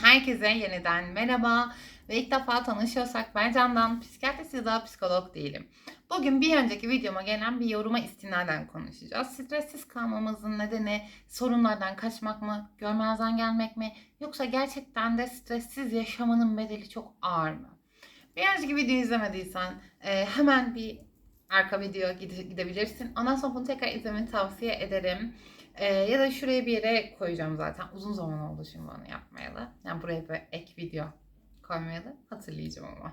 Herkese yeniden merhaba ve ilk defa tanışıyorsak ben Candan, psikiyatrist ya da psikolog değilim. Bugün bir önceki videoma gelen bir yoruma istinaden konuşacağız. Stressiz kalmamızın nedeni sorunlardan kaçmak mı, görmezden gelmek mi yoksa gerçekten de stressiz yaşamanın bedeli çok ağır mı? Bir önceki videoyu izlemediysen e, hemen bir arka video gide- gidebilirsin. Ondan sonra bunu tekrar izlemeni tavsiye ederim. Ee, ya da şuraya bir yere koyacağım zaten. Uzun zaman oldu şimdi onu yapmayalı. Yani buraya bir ek video koymayalı. Hatırlayacağım ama.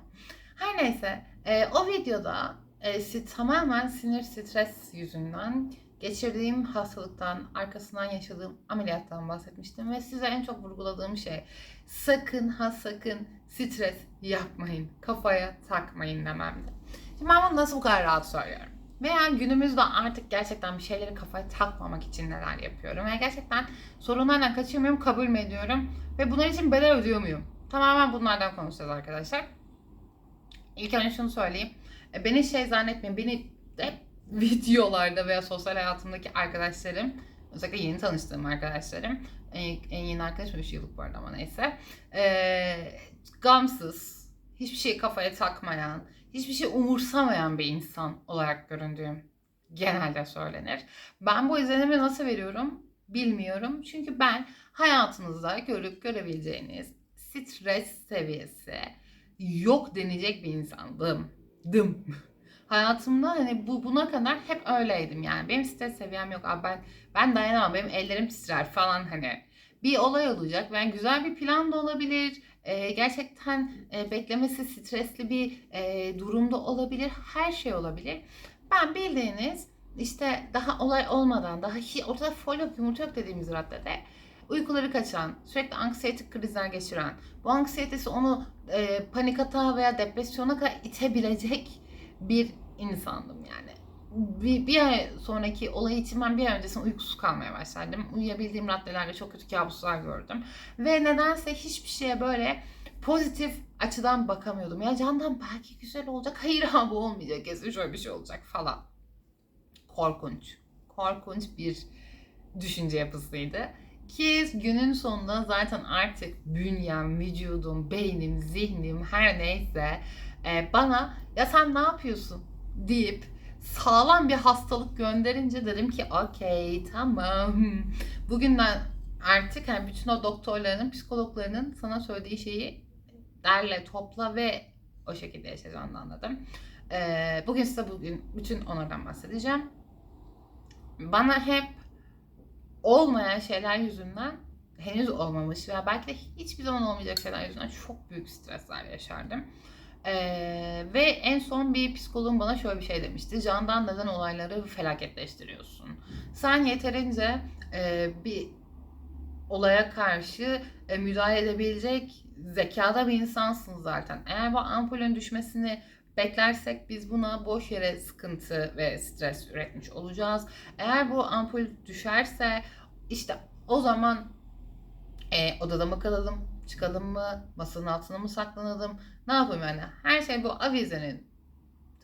Her neyse. e, o videoda e, si- tamamen sinir stres yüzünden geçirdiğim hastalıktan, arkasından yaşadığım ameliyattan bahsetmiştim. Ve size en çok vurguladığım şey sakın ha sakın stres yapmayın. Kafaya takmayın dememdi. Şimdi ben bunu nasıl bu kadar rahat söylüyorum? Veya günümüzde artık gerçekten bir şeyleri kafaya takmamak için neler yapıyorum? Veya gerçekten sorunlardan kaçıyor muyum, kabul mü ediyorum? Ve bunlar için bedel ödüyor muyum? Tamamen bunlardan konuşacağız arkadaşlar. İlk önce şunu söyleyeyim. E, Beni şey zannetmeyin. Beni hep videolarda veya sosyal hayatımdaki arkadaşlarım, özellikle yeni tanıştığım arkadaşlarım, en, en yeni arkadaşım 3 yıllık bu arada ama neyse. E, gamsız, hiçbir şeyi kafaya takmayan, hiçbir şey umursamayan bir insan olarak göründüğüm genelde söylenir. Ben bu izlenimi nasıl veriyorum bilmiyorum. Çünkü ben hayatınızda görüp görebileceğiniz stres seviyesi yok denecek bir insandım. Dım. Hayatımda hani bu buna kadar hep öyleydim yani. Benim stres seviyem yok abi ben ben dayanamam. Benim ellerim titrer falan hani. Bir olay olacak. Yani güzel bir plan da olabilir. Ee, gerçekten e, beklemesi stresli bir e, durumda olabilir. Her şey olabilir. Ben bildiğiniz işte daha olay olmadan, daha ortada fol yok, yumurta yok dediğimiz raddede uykuları kaçan, sürekli anksiyetik krizler geçiren, bu anksiyetesi onu e, panik atağa veya depresyona kadar itebilecek bir insandım yani. Bir, bir ay sonraki olay için ben bir ay öncesinde uykusuz kalmaya başladım. Uyuyabildiğim raddelerde çok kötü kabuslar gördüm. Ve nedense hiçbir şeye böyle pozitif açıdan bakamıyordum. Ya candan belki güzel olacak. Hayır abi olmayacak. Kesin şöyle bir şey olacak falan. Korkunç. Korkunç bir düşünce yapısıydı. Ki günün sonunda zaten artık bünyem, vücudum, beynim, zihnim her neyse e, bana ya sen ne yapıyorsun deyip sağlam bir hastalık gönderince dedim ki okey tamam. Bugünden artık yani bütün o doktorların, psikologlarının sana söylediği şeyi derle, topla ve o şekilde yaşayacağını anladım. E, bugün size bugün bütün onlardan bahsedeceğim. Bana hep olmayan şeyler yüzünden henüz olmamış veya belki de hiçbir zaman olmayacak şeyler yüzünden çok büyük stresler yaşardım. Ee, ve en son bir psikoloğum bana şöyle bir şey demişti. Candan neden olayları felaketleştiriyorsun? Sen yeterince e, bir olaya karşı e, müdahale edebilecek zekada bir insansın zaten. Eğer bu ampulün düşmesini beklersek biz buna boş yere sıkıntı ve stres üretmiş olacağız. Eğer bu ampul düşerse işte o zaman e, odada mı kalalım, çıkalım mı, masanın altına mı saklanalım, ne yapayım yani? Her şey bu avizenin,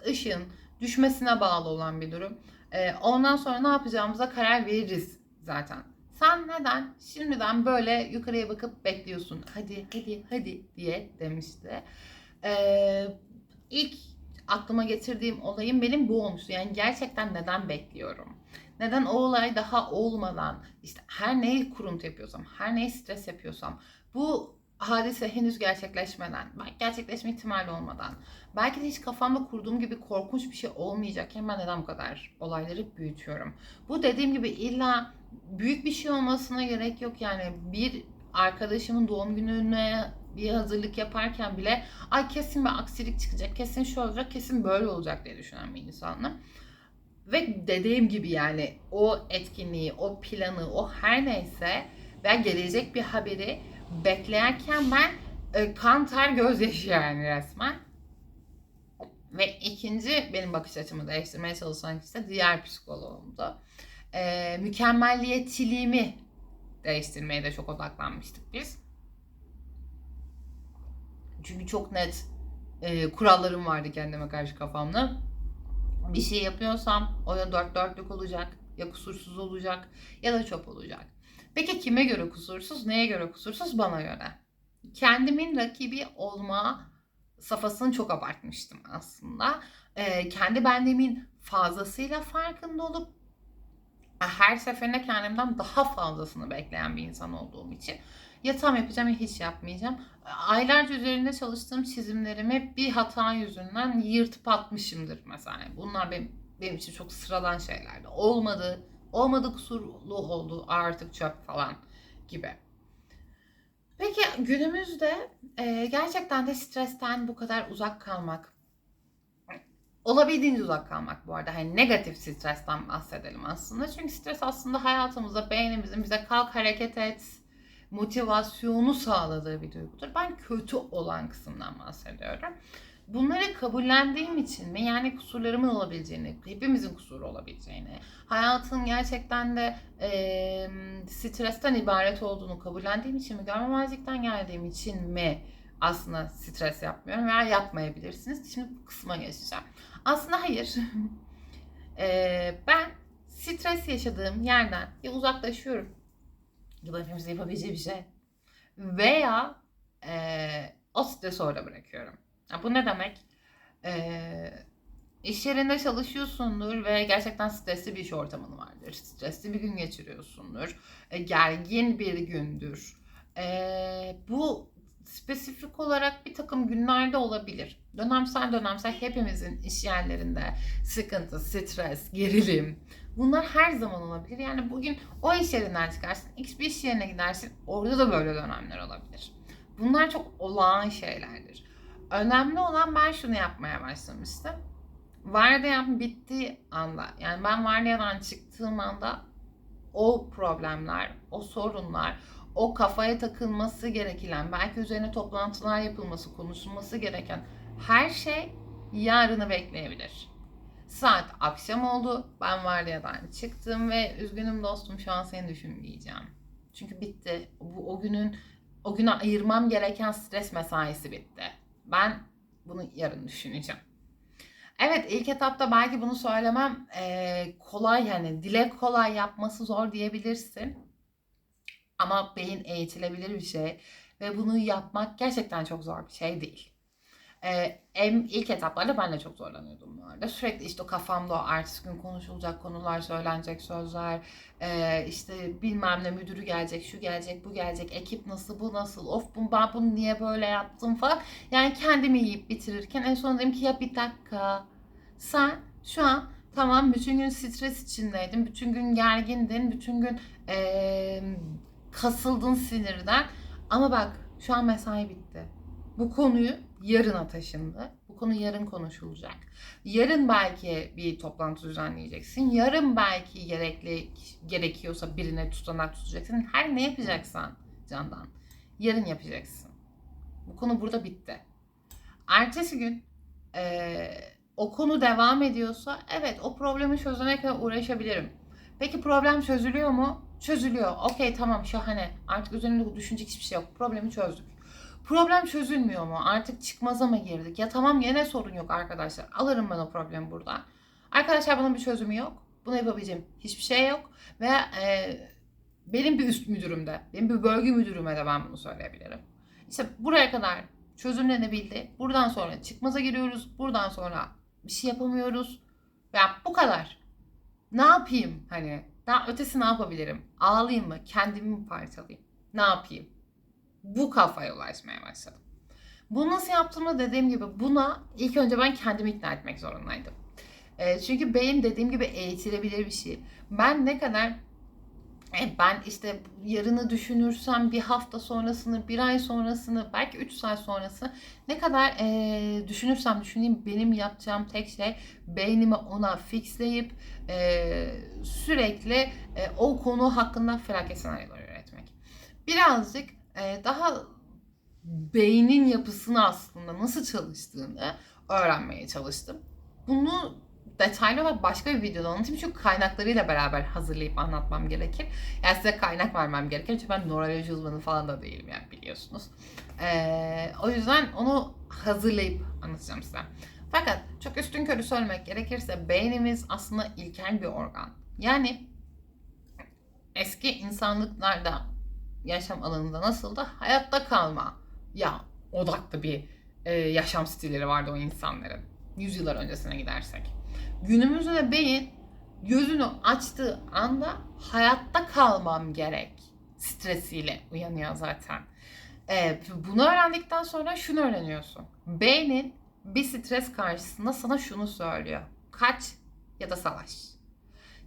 ışığın düşmesine bağlı olan bir durum. E, ondan sonra ne yapacağımıza karar veririz zaten. Sen neden şimdiden böyle yukarıya bakıp bekliyorsun? Hadi, hadi, hadi diye demişti. Ee, ilk aklıma getirdiğim olayım benim bu olmuştu. Yani gerçekten neden bekliyorum? Neden o olay daha olmadan işte her neyi kuruntu yapıyorsam, her neyi stres yapıyorsam bu hadise henüz gerçekleşmeden, gerçekleşme ihtimali olmadan, belki de hiç kafamda kurduğum gibi korkunç bir şey olmayacakken ben neden bu kadar olayları büyütüyorum? Bu dediğim gibi illa büyük bir şey olmasına gerek yok yani bir arkadaşımın doğum gününe bir hazırlık yaparken bile ay kesin bir aksilik çıkacak, kesin şu olacak, kesin böyle olacak diye düşünen bir insanım. Ve dediğim gibi yani o etkinliği, o planı, o her neyse ve gelecek bir haberi beklerken ben e, kan ter gözyaşı yani resmen. Ve ikinci benim bakış açımı değiştirmeye çalışan kişi de diğer psikoloğumdu. E, mükemmelliyetçiliğimi değiştirmeye de çok odaklanmıştık biz. Çünkü çok net e, kurallarım vardı kendime karşı kafamda. Bir şey yapıyorsam o ya dört dörtlük olacak, ya kusursuz olacak ya da çöp olacak. Peki kime göre kusursuz, neye göre kusursuz? Bana göre. kendimin rakibi olma safhasını çok abartmıştım aslında. Ee, kendi benliğimin fazlasıyla farkında olup her seferinde kendimden daha fazlasını bekleyen bir insan olduğum için ya tam yapacağım ya hiç yapmayacağım. Aylarca üzerinde çalıştığım çizimlerimi bir hata yüzünden yırtıp atmışımdır mesela. Bunlar benim, benim için çok sıradan şeylerdi. Olmadı, olmadı kusurlu oldu artık çöp falan gibi. Peki günümüzde e, gerçekten de stresten bu kadar uzak kalmak, olabildiğince uzak kalmak bu arada. Hani negatif stresten bahsedelim aslında. Çünkü stres aslında hayatımızda beynimizin bize kalk hareket et, motivasyonu sağladığı bir duygudur. Ben kötü olan kısımdan bahsediyorum. Bunları kabullendiğim için mi yani kusurlarımın olabileceğini, hepimizin kusuru olabileceğini, hayatın gerçekten de e, stresten ibaret olduğunu kabullendiğim için mi, görmemezlikten geldiğim için mi aslında stres yapmıyorum veya yapmayabilirsiniz. Şimdi bu kısma geçeceğim. Aslında hayır. e, ben stres yaşadığım yerden ya uzaklaşıyorum. Bu da hepimizin yapabileceği bir şey. Veya e, o stresi orada bırakıyorum. Ya bu ne demek? Ee, iş yerinde çalışıyorsundur ve gerçekten stresli bir iş ortamın vardır. Stresli bir gün geçiriyorsundur. E, gergin bir gündür. E, bu spesifik olarak bir takım günlerde olabilir. Dönemsel dönemsel hepimizin iş yerlerinde sıkıntı, stres, gerilim bunlar her zaman olabilir. Yani bugün o iş yerinden çıkarsın, x bir iş yerine gidersin orada da böyle dönemler olabilir. Bunlar çok olağan şeylerdir. Önemli olan ben şunu yapmaya başlamıştım. Vardiyam bittiği anda yani ben vardiyadan çıktığım anda o problemler, o sorunlar, o kafaya takılması gereken, belki üzerine toplantılar yapılması, konuşulması gereken her şey yarını bekleyebilir. Saat akşam oldu. Ben vardiyadan çıktım ve üzgünüm dostum şu an seni düşünmeyeceğim. Çünkü bitti. Bu o günün o güne ayırmam gereken stres mesaisi bitti. Ben bunu yarın düşüneceğim. Evet ilk etapta belki bunu söylemem e, kolay yani dile kolay yapması zor diyebilirsin. Ama beyin eğitilebilir bir şey ve bunu yapmak gerçekten çok zor bir şey değil. Ee, en ilk etaplarda ben de çok zorlanıyordum bu arada. Sürekli işte o kafamda o ertesi gün konuşulacak konular, söylenecek sözler, e, işte bilmem ne müdürü gelecek, şu gelecek, bu gelecek, ekip nasıl, bu nasıl, of bu, ben bunu niye böyle yaptım falan. Yani kendimi yiyip bitirirken en son dedim ki ya bir dakika sen şu an tamam bütün gün stres içindeydin, bütün gün gergindin, bütün gün e, kasıldın sinirden ama bak şu an mesai bitti. Bu konuyu yarına taşındı. Bu konu yarın konuşulacak. Yarın belki bir toplantı düzenleyeceksin. Yarın belki gerekli gerekiyorsa birine tutanak tutacaksın. Her ne yapacaksan candan yarın yapacaksın. Bu konu burada bitti. Ertesi gün e, o konu devam ediyorsa evet o problemi kadar uğraşabilirim. Peki problem çözülüyor mu? Çözülüyor. Okey tamam şahane. Artık üzerinde düşünecek hiçbir şey yok. Problemi çözdük. Problem çözülmüyor mu? Artık çıkmaza mı girdik? Ya tamam yine sorun yok arkadaşlar. Alırım ben o problemi burada. Arkadaşlar bunun bir çözümü yok. Bunu yapabileceğim hiçbir şey yok. Ve e, benim bir üst müdürümde, benim bir bölge müdürüme de ben bunu söyleyebilirim. İşte buraya kadar çözümlenebildi. Buradan sonra çıkmaza giriyoruz. Buradan sonra bir şey yapamıyoruz. Ya bu kadar. Ne yapayım hani? Daha ötesi ne yapabilirim? Ağlayayım mı? Kendimi mi parçalayayım? Ne yapayım? Bu kafaya ulaşmaya başladım. Bunu nasıl yaptığımı dediğim gibi buna ilk önce ben kendimi ikna etmek zorundaydım. E, çünkü beyin dediğim gibi eğitilebilir bir şey. Ben ne kadar e, ben işte yarını düşünürsem bir hafta sonrasını, bir ay sonrasını, belki 3 saat sonrası ne kadar e, düşünürsem düşüneyim benim yapacağım tek şey beynimi ona fixleyip e, sürekli e, o konu hakkında felaket senaryolar üretmek. Birazcık daha beynin yapısını aslında nasıl çalıştığını öğrenmeye çalıştım. Bunu detaylı olarak başka bir videoda anlatayım çünkü kaynaklarıyla beraber hazırlayıp anlatmam gerekir. Yani size kaynak vermem gerekir çünkü ben nöroloji uzmanı falan da değilim yani biliyorsunuz. Ee, o yüzden onu hazırlayıp anlatacağım size. Fakat çok üstün körü söylemek gerekirse beynimiz aslında ilkel bir organ. Yani eski insanlıklarda yaşam alanında nasıl da hayatta kalma ya odaklı bir e, yaşam stilleri vardı o insanların. Yüzyıllar öncesine gidersek. Günümüzde de beyin gözünü açtığı anda hayatta kalmam gerek stresiyle uyanıyor zaten. E, bunu öğrendikten sonra şunu öğreniyorsun. Beynin bir stres karşısında sana şunu söylüyor. Kaç ya da savaş.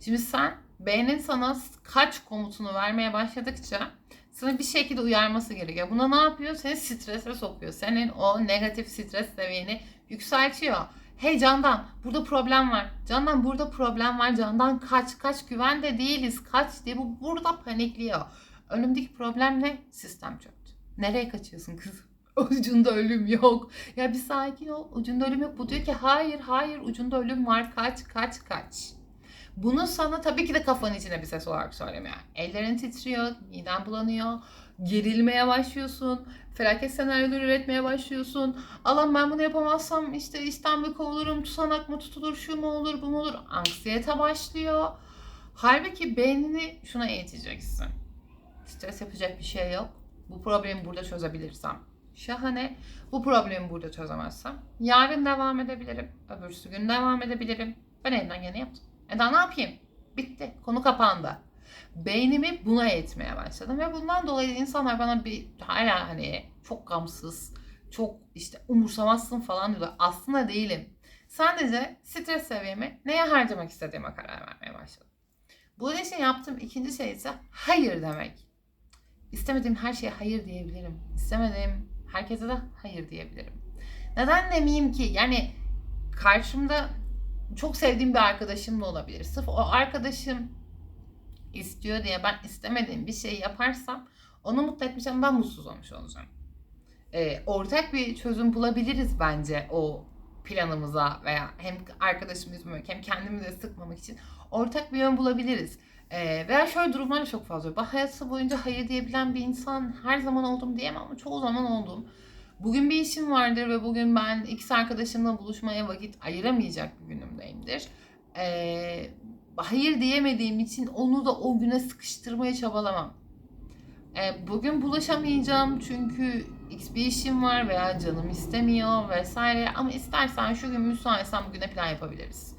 Şimdi sen beynin sana kaç komutunu vermeye başladıkça sana bir şekilde uyarması gerekiyor. Buna ne yapıyor? Seni strese sokuyor. Senin o negatif stres seviyeni yükseltiyor. Hey Candan burada problem var. Candan burada problem var. Candan kaç kaç güvende değiliz. Kaç diye bu burada panikliyor. Önümdeki problem ne? Sistem çöktü. Nereye kaçıyorsun kızım? Ucunda ölüm yok. Ya bir sakin ol. Ucunda ölüm yok. Bu diyor ki hayır hayır ucunda ölüm var. Kaç kaç kaç. Bunu sana tabii ki de kafanın içine bir ses olarak söylemiyor. Ellerin titriyor, miden bulanıyor, gerilmeye başlıyorsun, felaket senaryoları üretmeye başlıyorsun. Allah'ım ben bunu yapamazsam işte işten kovulurum, tutanak mı tutulur, şu mu olur, bu mu olur? Anksiyete başlıyor. Halbuki beynini şuna eğiteceksin. Stres yapacak bir şey yok. Bu problemi burada çözebilirsem. Şahane. Bu problemi burada çözemezsem. Yarın devam edebilirim. Öbürsü gün devam edebilirim. Ben elimden geleni yaptım. E daha ne yapayım? Bitti. Konu kapandı. Beynimi buna eğitmeye başladım ve bundan dolayı insanlar bana bir hala hani çok gamsız, çok işte umursamazsın falan diyorlar. Aslında değilim. Sadece stres seviyemi neye harcamak istediğime karar vermeye başladım. Bu için yaptığım ikinci şey ise hayır demek. İstemediğim her şeye hayır diyebilirim. İstemediğim herkese de hayır diyebilirim. Neden demeyeyim ki? Yani karşımda çok sevdiğim bir arkadaşım da olabilir. Sırf o arkadaşım istiyor diye ben istemediğim bir şey yaparsam onu mutlu etmişim ben mutsuz olmuş olacağım. Ee, ortak bir çözüm bulabiliriz bence o planımıza veya hem arkadaşımı üzmemek hem kendimi de sıkmamak için ortak bir yön bulabiliriz. Ee, veya şöyle durumlar çok fazla. Hayatı boyunca hayır diyebilen bir insan her zaman oldum diyemem ama çoğu zaman oldum. Bugün bir işim vardır ve bugün ben X arkadaşımla buluşmaya vakit ayıramayacak bir günümdeyimdir. Ee, hayır diyemediğim için onu da o güne sıkıştırmaya çabalamam. Ee, bugün bulaşamayacağım çünkü X bir işim var veya canım istemiyor vesaire ama istersen şu gün müsaitsen bugüne plan yapabiliriz.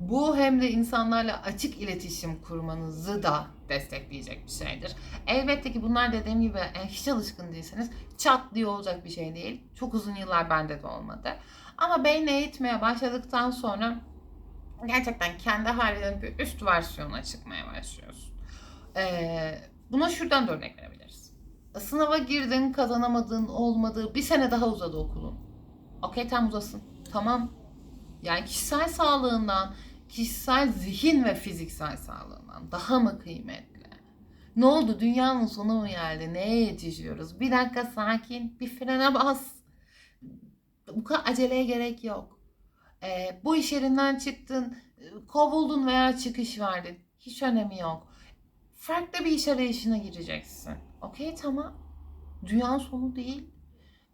Bu hem de insanlarla açık iletişim kurmanızı da destekleyecek bir şeydir. Elbette ki bunlar dediğim gibi e, hiç alışkın değilseniz çat diye olacak bir şey değil. Çok uzun yıllar bende de olmadı. Ama beyni eğitmeye başladıktan sonra gerçekten kendi halinin bir üst versiyonuna çıkmaya başlıyorsun. Ee, buna şuradan da örnek verebiliriz. Sınava girdin, kazanamadın, olmadı. Bir sene daha uzadı okulun. Okey tam uzasın. Tamam. Yani kişisel sağlığından, kişisel zihin ve fiziksel sağlığından daha mı kıymetli? Ne oldu? Dünyanın sonu mu geldi? Neye yetişiyoruz? Bir dakika sakin, bir frene bas. Bu kadar aceleye gerek yok. Ee, bu iş yerinden çıktın, kovuldun veya çıkış verdin. Hiç önemi yok. Farklı bir iş arayışına gireceksin. Okey tamam. Dünyanın sonu değil.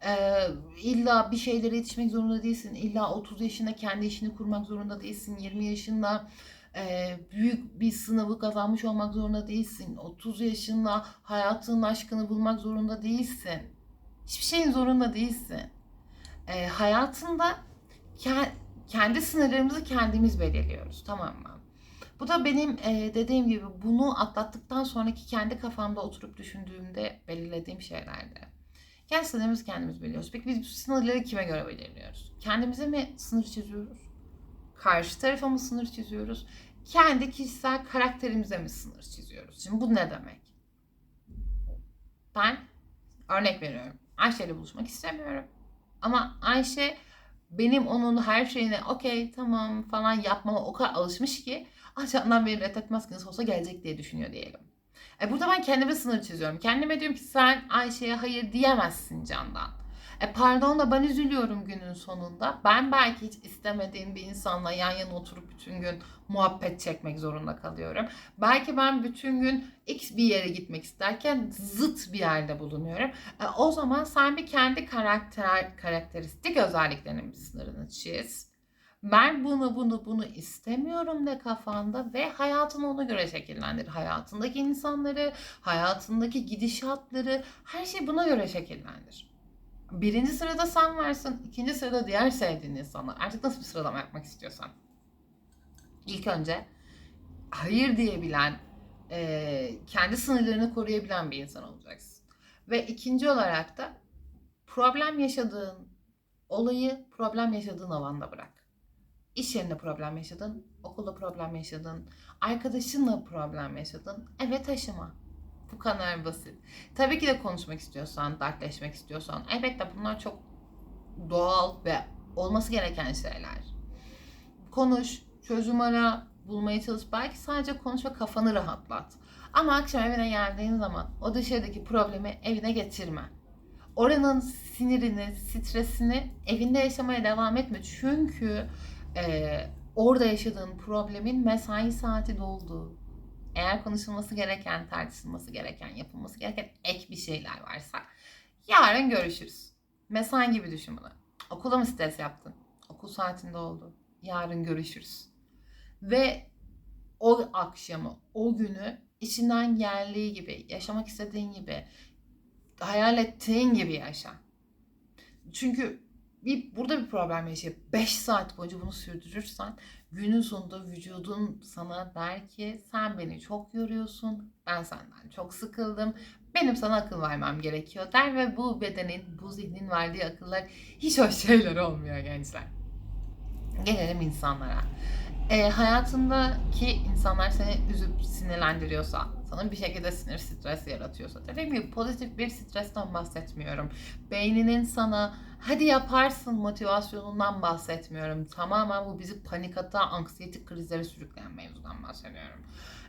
Ee, illa bir şeylere yetişmek zorunda değilsin. İlla 30 yaşında kendi işini kurmak zorunda değilsin. 20 yaşında e, büyük bir sınavı kazanmış olmak zorunda değilsin. 30 yaşında hayatının aşkını bulmak zorunda değilsin. Hiçbir şeyin zorunda değilsin. E, hayatında ke- kendi sınırlarımızı kendimiz belirliyoruz. Tamam mı? Bu da benim e, dediğim gibi bunu atlattıktan sonraki kendi kafamda oturup düşündüğümde belirlediğim şeylerdi. Kendi sınırlarımızı kendimiz belirliyoruz. Peki biz bu sınırları kime göre belirliyoruz? Kendimize mi sınır çiziyoruz? Karşı tarafa mı sınır çiziyoruz? Kendi kişisel karakterimize mi sınır çiziyoruz? Şimdi bu ne demek? Ben örnek veriyorum. Ayşe ile buluşmak istemiyorum. Ama Ayşe benim onun her şeyine okey tamam falan yapmama o kadar alışmış ki Candan beni reddetmez ki nasıl olsa gelecek diye düşünüyor diyelim. E burada ben kendime sınır çiziyorum. Kendime diyorum ki sen Ayşe'ye hayır diyemezsin Candan. E pardon da ben üzülüyorum günün sonunda. Ben belki hiç istemediğim bir insanla yan yana oturup bütün gün muhabbet çekmek zorunda kalıyorum. Belki ben bütün gün X bir yere gitmek isterken zıt bir yerde bulunuyorum. E, o zaman sen bir kendi karakter karakteristik özelliklerinin bir sınırını çiz. Ben bunu bunu bunu istemiyorum de kafanda ve hayatını ona göre şekillendir. Hayatındaki insanları, hayatındaki gidişatları, her şeyi buna göre şekillendir. Birinci sırada sen varsın, ikinci sırada diğer sevdiğin insanlar. Artık nasıl bir sıralama yapmak istiyorsan. İlk önce hayır diyebilen, e, kendi sınırlarını koruyabilen bir insan olacaksın. Ve ikinci olarak da problem yaşadığın olayı problem yaşadığın alanda bırak. İş yerinde problem yaşadın, okulda problem yaşadın, arkadaşınla problem yaşadın. Evet taşıma. Bu kadar basit. Tabii ki de konuşmak istiyorsan, dertleşmek istiyorsan elbette bunlar çok doğal ve olması gereken şeyler. Konuş, çözüm ara, bulmaya çalış. Belki sadece konuş ve kafanı rahatlat. Ama akşam evine geldiğin zaman o dışarıdaki problemi evine getirme. Oranın sinirini, stresini evinde yaşamaya devam etme. Çünkü e, orada yaşadığın problemin mesai saati doldu. Eğer konuşulması gereken, tartışılması gereken, yapılması gereken ek bir şeyler varsa yarın görüşürüz. Mesai gibi düşün bunu. Okula mı stres yaptın? Okul saatinde oldu. Yarın görüşürüz. Ve o akşamı, o günü içinden geldiği gibi, yaşamak istediğin gibi, hayal ettiğin gibi yaşa. Çünkü bir burada bir problem yaşayıp 5 saat boyunca bunu sürdürürsen günün sonunda vücudun sana der ki sen beni çok yoruyorsun, ben senden çok sıkıldım, benim sana akıl vermem gerekiyor der ve bu bedenin, bu zihnin verdiği akıllar hiç hoş şeyler olmuyor gençler. Gelelim insanlara. E, hayatındaki insanlar seni üzüp sinirlendiriyorsa, sana bir şekilde sinir stres yaratıyorsa, dediğim gibi pozitif bir stresten bahsetmiyorum. Beyninin sana hadi yaparsın motivasyonundan bahsetmiyorum. Tamamen bu bizi panik hata, anksiyetik krizlere sürükleyen mevzudan bahsediyorum.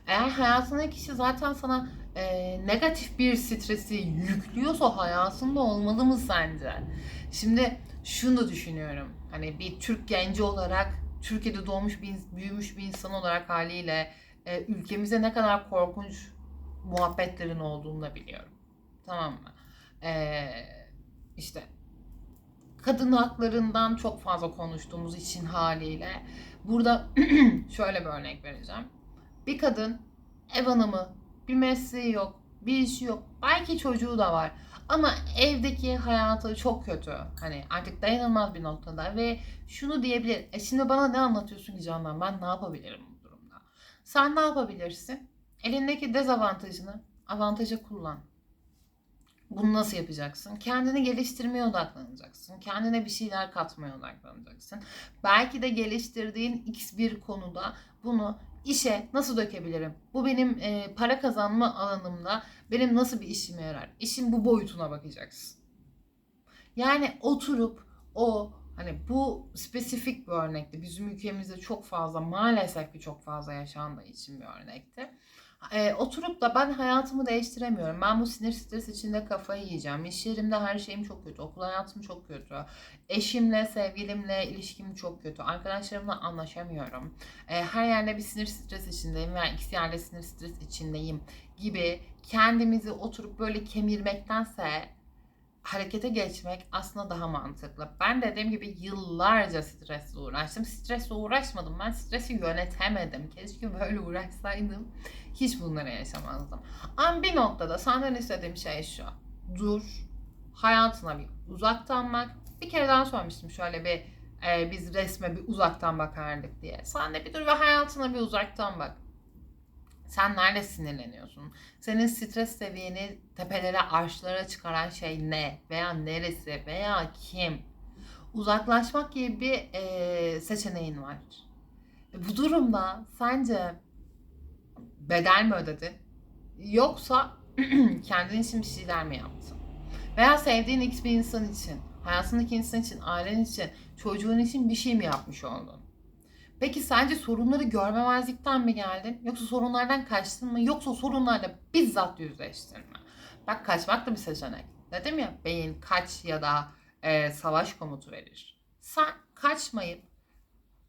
Eğer hayatındaki kişi zaten sana e, negatif bir stresi yüklüyorsa hayatında olmalı mı sence? Şimdi şunu düşünüyorum. Hani bir Türk genci olarak Türkiye'de doğmuş bir büyümüş bir insan olarak haliyle e, ülkemize ne kadar korkunç muhabbetlerin olduğunu da biliyorum. Tamam mı? E, işte kadın haklarından çok fazla konuştuğumuz için haliyle burada şöyle bir örnek vereceğim. Bir kadın ev hanımı, bir mesleği yok, bir işi yok, belki çocuğu da var. Ama evdeki hayatı çok kötü. Hani artık dayanılmaz bir noktada ve şunu diyebilir. E şimdi bana ne anlatıyorsun ki Candan? Ben ne yapabilirim bu durumda? Sen ne yapabilirsin? Elindeki dezavantajını avantaja kullan. Bunu nasıl yapacaksın? Kendini geliştirmeye odaklanacaksın. Kendine bir şeyler katmaya odaklanacaksın. Belki de geliştirdiğin x bir konuda bunu işe nasıl dökebilirim? Bu benim e, para kazanma alanımda benim nasıl bir işime yarar? İşin bu boyutuna bakacaksın. Yani oturup o hani bu spesifik bir örnekti. Bizim ülkemizde çok fazla maalesef ki çok fazla yaşandığı için bir örnekti. E, oturup da ben hayatımı değiştiremiyorum. Ben bu sinir stres içinde kafayı yiyeceğim. İş yerimde her şeyim çok kötü. Okul hayatım çok kötü. Eşimle, sevgilimle ilişkim çok kötü. Arkadaşlarımla anlaşamıyorum. E, her yerde bir sinir stres içindeyim veya ikisi yerde sinir stres içindeyim gibi kendimizi oturup böyle kemirmektense harekete geçmek aslında daha mantıklı. Ben dediğim gibi yıllarca stresle uğraştım. Stresle uğraşmadım. Ben stresi yönetemedim. Keşke böyle uğraşsaydım. Hiç bunları yaşamazdım. Ama bir noktada senden istediğim şey şu. Dur. Hayatına bir uzaktan bak. Bir kere daha söylemiştim şöyle bir e, biz resme bir uzaktan bakardık diye. Sen de bir dur ve hayatına bir uzaktan bak. Sen nerede sinirleniyorsun? Senin stres seviyeni tepelere, arşlara çıkaran şey ne? Veya neresi? Veya kim? Uzaklaşmak gibi bir e, seçeneğin var. E, bu durumda sence bedel mi ödedin? Yoksa kendin için bir şeyler mi yaptın? Veya sevdiğin x bir insan için, hayatındaki insan için, ailen için, çocuğun için bir şey mi yapmış oldun? Peki sence sorunları görmemezlikten mi geldin? Yoksa sorunlardan kaçtın mı? Yoksa sorunlarla bizzat yüzleştin mi? Bak kaçmak da bir seçenek. Dedim ya beyin kaç ya da e, savaş komutu verir. Sen kaçmayıp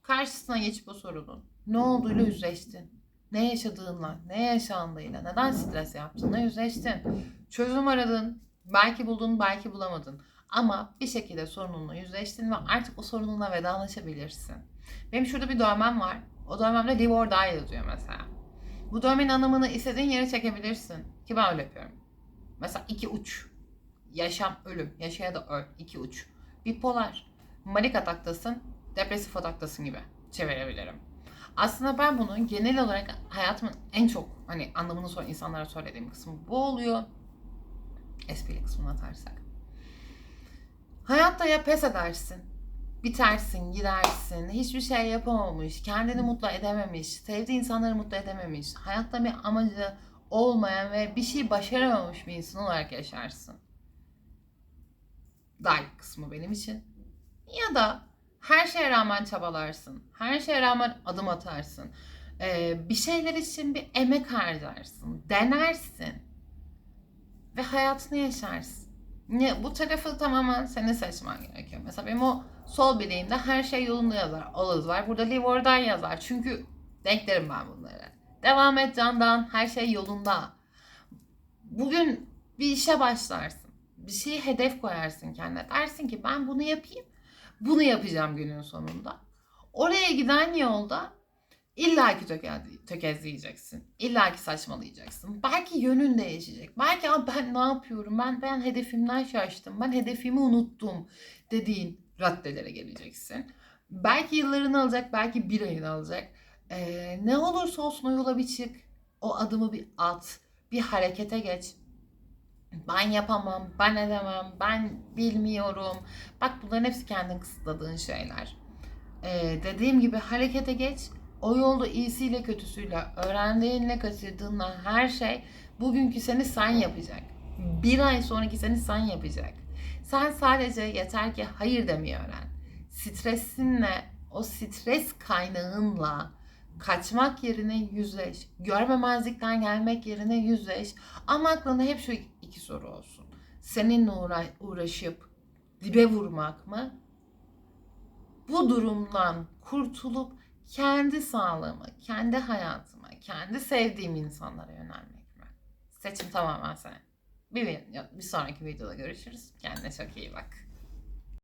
karşısına geçip o sorunun ne olduğuyla yüzleştin. Ne yaşadığınla, ne yaşandığıyla, neden stres yaptığınla yüzleştin. Çözüm aradın, belki buldun, belki bulamadın. Ama bir şekilde sorununla yüzleştin ve artık o sorununla vedalaşabilirsin. Benim şurada bir dövmem var. O dövmemde live or die yazıyor mesela. Bu dövmenin anlamını istediğin yere çekebilirsin. Ki ben öyle yapıyorum. Mesela iki uç. Yaşam, ölüm. Yaşa ya da öl. iki uç. Bipolar. Manik ataktasın, depresif ataktasın gibi çevirebilirim. Aslında ben bunu genel olarak hayatımın en çok hani anlamını soran insanlara söylediğim kısmı bu oluyor. Esprili kısmına atarsak. Hayatta ya pes edersin, bitersin, gidersin, hiçbir şey yapamamış, kendini mutlu edememiş, sevdiği insanları mutlu edememiş, hayatta bir amacı olmayan ve bir şey başaramamış bir insan olarak yaşarsın. Dark kısmı benim için. Ya da her şeye rağmen çabalarsın, her şeye rağmen adım atarsın, Ee, bir şeyler için bir emek harcarsın, denersin ve hayatını yaşarsın. Ne, bu tarafı tamamen senin seçmen gerekiyor. Mesela benim o sol bileğimde her şey yolunda yazar. İs var. Burada live yazar. Çünkü denklerim ben bunları. Devam et candan. Her şey yolunda. Bugün bir işe başlarsın. Bir şeyi hedef koyarsın kendine. Dersin ki ben bunu yapayım. Bunu yapacağım günün sonunda. Oraya giden yolda İlla ki töke- tökezleyeceksin. İlla ki saçmalayacaksın. Belki yönün değişecek. Belki "Aa, ben ne yapıyorum? Ben ben hedefimden şaştım. Ben hedefimi unuttum dediğin raddelere geleceksin. Belki yıllarını alacak, belki bir ayını alacak. Ee, ne olursa olsun o yola bir çık. O adımı bir at. Bir harekete geç. Ben yapamam, ben edemem, ben bilmiyorum. Bak bunların hepsi kendin kısıtladığın şeyler. Ee, dediğim gibi harekete geç. O yolda iyisiyle kötüsüyle, öğrendiğinle kaçırdığınla her şey bugünkü seni sen yapacak. Bir ay sonraki seni sen yapacak. Sen sadece yeter ki hayır demeyi öğren. Stresinle, o stres kaynağınla kaçmak yerine yüzleş. Görmemezlikten gelmek yerine yüzleş. Ama aklında hep şu iki soru olsun. Seninle uğra- uğraşıp dibe vurmak mı? Bu durumdan kurtulup kendi sağlığıma, kendi hayatıma, kendi sevdiğim insanlara yönelmek mi? Seçim tamamen senin. Bir, bir sonraki videoda görüşürüz. Kendine çok iyi bak.